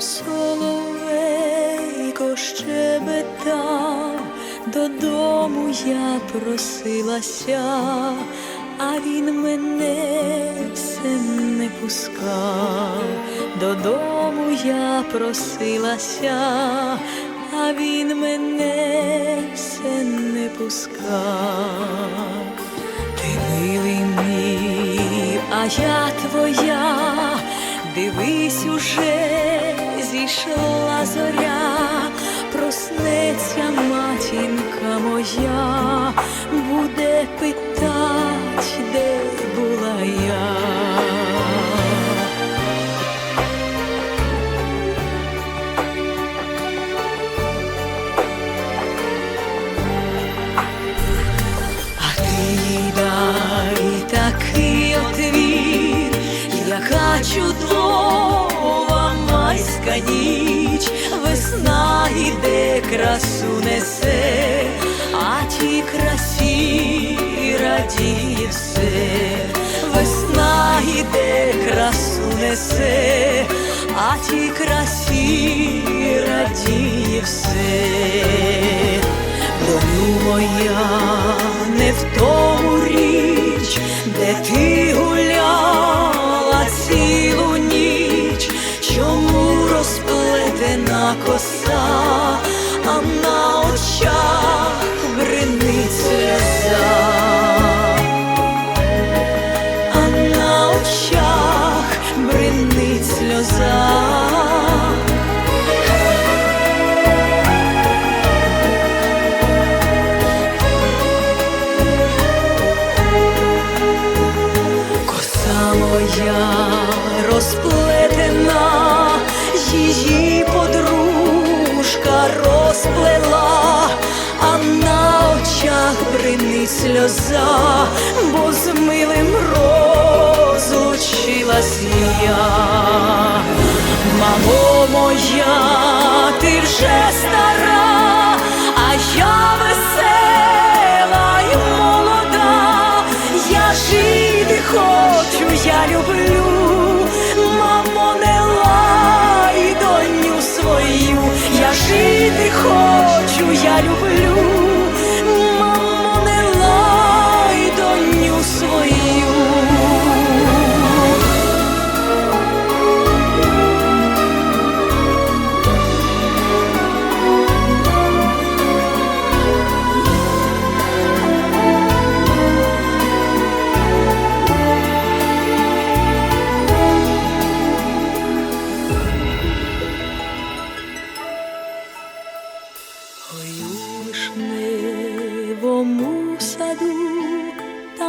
соловейко щебетав, додому я просилася, а він мене все не пускав, додому я просилася, а він мене все не пускав. Ти милий мій, а я твоя, дивись уже зійшла зоря, проснеться матінка моя, буде питать, де була я. А ти їй дай такий отвір, яка чудова майська ніч, весна іде, красу несе, а ті красі радіє все, весна іде, красу несе, а ті красі радіє все. Доню моя, не в тому річ, де ти очах бринить сльоза, а на очах бринить сльоза. Коса моя розплетена, її подружка розплела, очах бринить сльоза, бо з милим розлучилась я. Мамо моя, ти вже стара, а я весела й молода, я жити хочу, я люблю, жити хочу, я люблю,